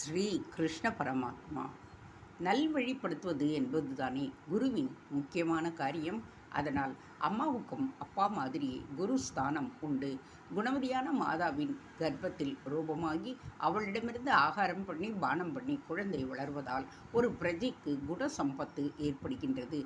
ஸ்ரீ கிருஷ்ண பரமாத்மா. நல்வழிப்படுத்துவது என்பதுதானே குருவின் முக்கியமான காரியம். அதனால் அம்மாவுக்கும் அப்பா மாதிரியே குரு ஸ்தானம் உண்டு. குணவதியான மாதாவின் கர்ப்பத்தில் ரூபமாகி அவளிடமிருந்து ஆகாரம் பண்ணி பானம் பண்ணி குழந்தை வளர்வதால் ஒரு பிரஜைக்கு குண சம்பத்து ஏற்படுகின்றது.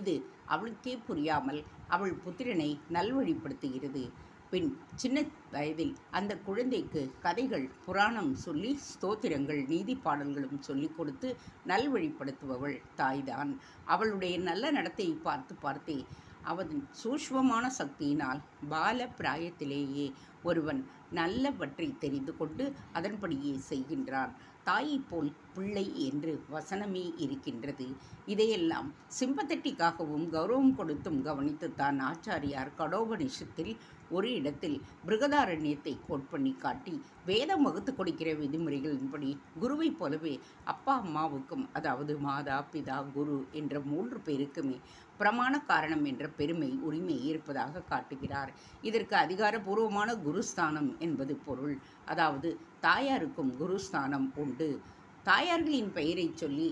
இது அவளுக்கே புரியாமல் அவள் புத்திரனை நல்வழிப்படுத்துகிறது. பின் சின்ன வயதில் அந்த குழந்தைக்கு கதைகள் புராணம் சொல்லி ஸ்தோத்திரங்கள் நீதி பாடல்களும் சொல்லிக் கொடுத்து நல்வழிப்படுத்துபவள் தாய்தான். அவளுடைய நல்ல நடத்தையை பார்த்து பார்த்தே அவன் சூஷ்மமான சக்தியினால் பால பிராயத்திலேயே ஒருவன் நல்லவற்றை தெரிந்து கொண்டு அதன்படியே செய்கின்றான். தாயைப் போல் பிள்ளை என்று வசனமே இருக்கின்றது. இதையெல்லாம் சிம்பத்தட்டிக்காகவும் கௌரவம் கொடுத்தும் கவனித்துத்தான் ஆச்சாரியார் கடோபனிஷத்தில் ஒரு இடத்தில் பிருகதாரண்யத்தை கோட் பண்ணி காட்டி வேதம் வகுத்து கொடுக்கிற விதிமுறைகளின்படி குருவைப் போலவே அப்பா அம்மாவுக்கும் அதாவது மாதா பிதா குரு என்ற மூன்று பேருக்குமே பிரமாண காரணம் என்ற பெருமை உரிமை இருப்பதாக காட்டுகிறார். இதற்கு அதிகாரபூர்வமான குருஸ்தானம் என்பது பொருள். அதாவது தாயாருக்கும் குருஸ்தானம் உண்டு. தாயார்களின் பெயரை சொல்லி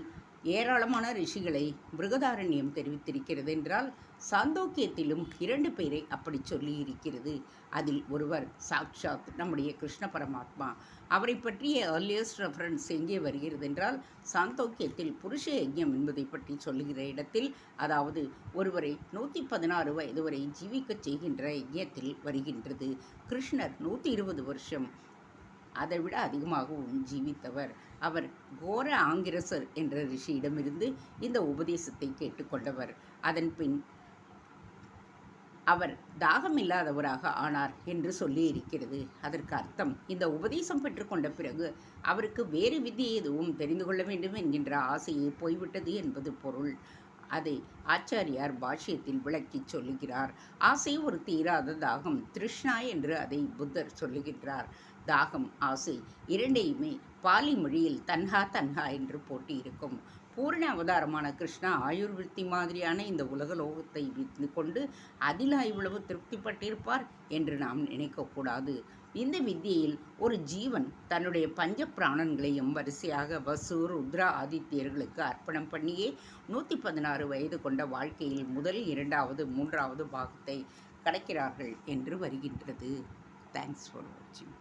ஏராளமான ரிஷிகளை மிருகதாரண்யம் தெரிவித்திருக்கிறது என்றால் சாந்தோக்கியத்திலும் இரண்டு பேரை அப்படி சொல்லி இருக்கிறது அதில் ஒருவர் சாக்ஷாத் நம்முடைய கிருஷ்ண பரமாத்மா. அவரை பற்றிய ஏர்லியஸ்ட் ரெஃபரன்ஸ் எங்கே வருகிறது என்றால் சாந்தோக்கியத்தில் புருஷ யஜ்யம் என்பதை பற்றி சொல்லுகிற இடத்தில் அதாவது ஒருவரை நூற்றி பதினாறு வயது வரை ஜீவிக்கச் செய்கின்ற யஜ்யத்தில் வருகின்றது. கிருஷ்ணர் நூற்றி இருபது வருஷம் அதை விட அதிகமாகவும் ஜீவித்தவர். அவர் கோர ஆங்கிரசர் என்ற ரிஷியிடமிருந்து இந்த உபதேசத்தை கேட்டுக்கொண்டவர். அதன் பின் அவர் தாகமில்லாதவராக ஆனார் என்று சொல்லி இருக்கிறது. அதற்கு அர்த்தம் இந்த உபதேசம் பெற்றுக்கொண்ட பிறகு அவருக்கு வேறு விதி எதுவும் தெரிந்து கொள்ள வேண்டும் என்கின்ற ஆசையே போய்விட்டது என்பது பொருள். அதை ஆச்சாரியார் பாஷ்யத்தில் விளக்கிச் சொல்லுகிறார். ஆசை ஒரு தீராத தாகம் திருஷ்ணா என்று அதை புத்தர் சொல்லுகின்றார். தாகம் ஆசை இரண்டையுமே பாலி மொழியில் தன்ஹா தன்ஹா என்று போட்டி இருக்கும் பூர்ண அவதாரமான கிருஷ்ணா ஆயுர்விருத்தி மாதிரியான இந்த உலக லோகத்தை வித்து கொண்டு அதிலா இவ்வளவு திருப்திப்பட்டிருப்பார் என்று நாம் நினைக்கக்கூடாது. இந்த வித்தியில் ஒரு ஜீவன் தன்னுடைய பஞ்ச பிராணன்களையும் வரிசையாக வசு ருத்ரா ஆதித்யர்களுக்கு அர்ப்பணம் பண்ணியே நூற்றி பதினாறு வயது கொண்ட வாழ்க்கையில் முதல் இரண்டாவது மூன்றாவது பாகத்தை கிடைக்கிறார்கள் என்று வருகின்றது. தேங்க்ஸ் ஃபார் வாட்சிங்